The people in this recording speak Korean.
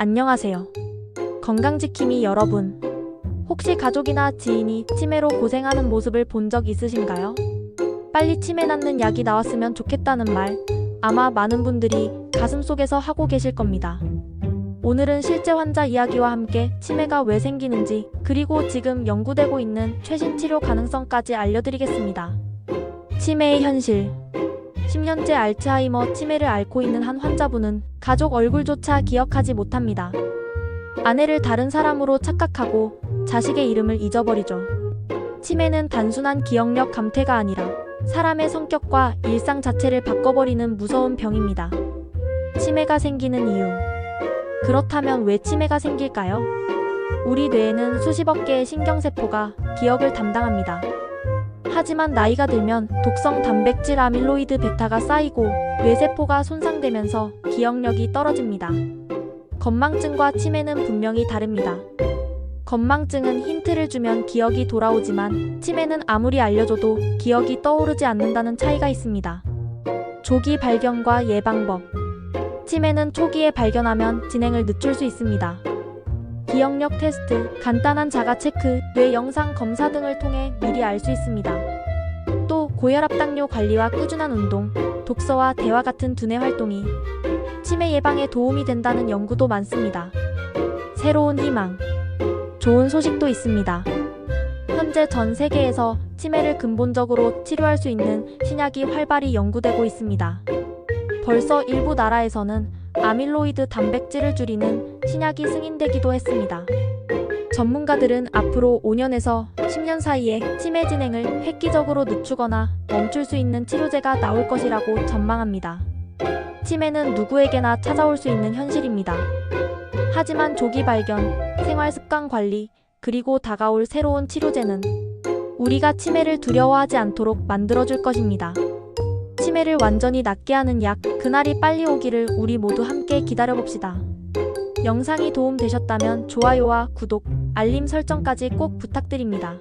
안녕하세요. 건강지킴이 여러분. 혹시 가족이나 지인이 치매로 고생하는 모습을 본 적 있으신가요? 빨리 치매 낫는 약이 나왔으면 좋겠다는 말, 아마 많은 분들이 가슴 속에서 하고 계실 겁니다. 오늘은 실제 환자 이야기와 함께 치매가 왜 생기는지, 그리고 지금 연구되고 있는 최신 치료 가능성까지 알려드리겠습니다. 치매의 현실. 10년째 알츠하이머 치매를 앓고 있는 한 환자분은 가족 얼굴조차 기억하지 못합니다. 아내를 다른 사람으로 착각하고 자식의 이름을 잊어버리죠. 치매는 단순한 기억력 감퇴가 아니라 사람의 성격과 일상 자체를 바꿔버리는 무서운 병입니다. 치매가 생기는 이유. 그렇다면 왜 치매가 생길까요? 우리 뇌에는 수십억 개의 신경세포가 기억을 담당합니다. 하지만 나이가 들면 독성 단백질 아밀로이드 베타가 쌓이고 뇌세포가 손상되면서 기억력이 떨어집니다. 건망증과 치매는 분명히 다릅니다. 건망증은 힌트를 주면 기억이 돌아오지만 치매는 아무리 알려줘도 기억이 떠오르지 않는다는 차이가 있습니다. 조기 발견과 예방법. 치매는 초기에 발견하면 진행을 늦출 수 있습니다. 기억력 테스트, 간단한 자가 체크, 뇌 영상 검사 등을 통해 미리 알 수 있습니다. 또 고혈압 당뇨 관리와 꾸준한 운동, 독서와 대화 같은 두뇌 활동이 치매 예방에 도움이 된다는 연구도 많습니다. 새로운 희망. 좋은 소식도 있습니다. 현재 전 세계에서 치매를 근본적으로 치료할 수 있는 신약이 활발히 연구되고 있습니다. 벌써 일부 나라에서는 아밀로이드 단백질을 줄이는 신약이 승인되기도 했습니다. 전문가들은 앞으로 5년에서 10년 사이에 치매 진행을 획기적으로 늦추거나 멈출 수 있는 치료제가 나올 것이라고 전망합니다. 치매는 누구에게나 찾아올 수 있는 현실입니다. 하지만 조기 발견, 생활 습관 관리, 그리고 다가올 새로운 치료제는 우리가 치매를 두려워하지 않도록 만들어줄 것입니다. 치매를 완전히 낫게 하는 약, 그날이 빨리 오기를 우리 모두 함께 기다려봅시다. 영상이 도움되셨다면 좋아요와 구독, 알림 설정까지 꼭 부탁드립니다.